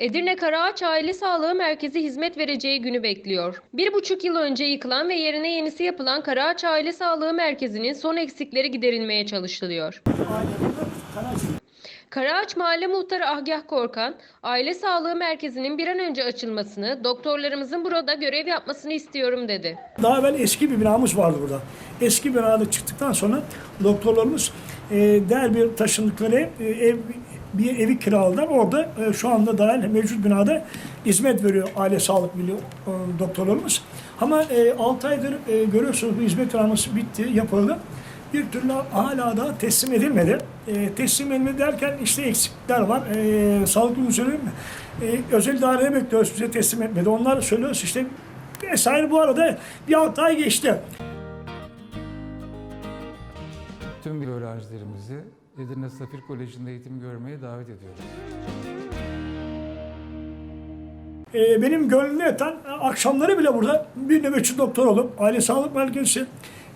Edirne Karaağaç Aile Sağlığı Merkezi hizmet vereceği günü bekliyor. Bir buçuk yıl önce yıkılan ve yerine yenisi yapılan Karaağaç Aile Sağlığı Merkezi'nin son eksikleri giderilmeye çalışılıyor. Karaağaç Mahalle Muhtarı Agah Korkan, Aile Sağlığı Merkezi'nin bir an önce açılmasını, doktorlarımızın burada görev yapmasını istiyorum dedi. Daha evvel eski bir binamız vardı burada. Eski binada çıktıktan sonra doktorlarımız e, değer bir taşındıkları e, ev bir evi kiraladılar. Orada e, şu anda dahil mevcut binada hizmet veriyor aile sağlık biliyor e, doktorlarımız. Ama e, 6 aydır e, görüyorsunuz bu hizmet vermesi bitti, yapıldı. Bir türlü hala da teslim edilmedi. E, teslim edilmedi derken işte eksiklikler var. E, söyleyeyim mi? E, özel idareye bekliyoruz bize teslim etmedi. Onlar söylüyoruz işte vesaire bu arada bir 6 ay geçti. Tüm öğrencilerimizi Edirne Safir Koleji'nde eğitim görmeye davet ediyoruz. Ee, benim gönlümde yatan e, akşamları bile burada bir nöbetçi doktor olup aile sağlık merkezi,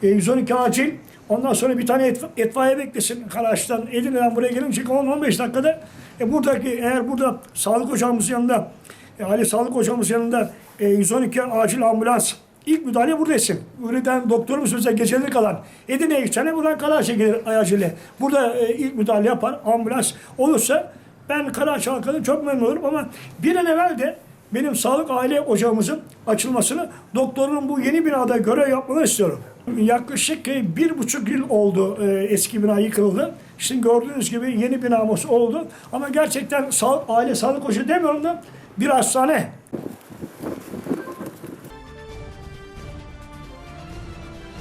e, 112 acil, ondan sonra bir tane etfa- etfaiye beklesin Karaağaç'tan, Edirne'den buraya gelince 10-15 dakikada e, buradaki eğer burada sağlık ocağımız yanında, e, aile sağlık ocağımız yanında e, 112 acil ambulans ilk müdahale burada etsin. Üreten doktorumuz mesela geceleri kalan Edirne'ye gideceğine buradan Karaağaç'a gelir acile. Burada e, ilk müdahale yapar ambulans olursa ben Karaağaç halkının çok memnun olurum ama bir an evvel de benim sağlık aile ocağımızın açılmasını doktorun bu yeni binada görev yapmalarını istiyorum. Yaklaşık e, bir buçuk yıl oldu e, eski bina yıkıldı. Şimdi gördüğünüz gibi yeni binamız oldu. Ama gerçekten sağ, aile sağlık ocağı demiyorum da bir hastane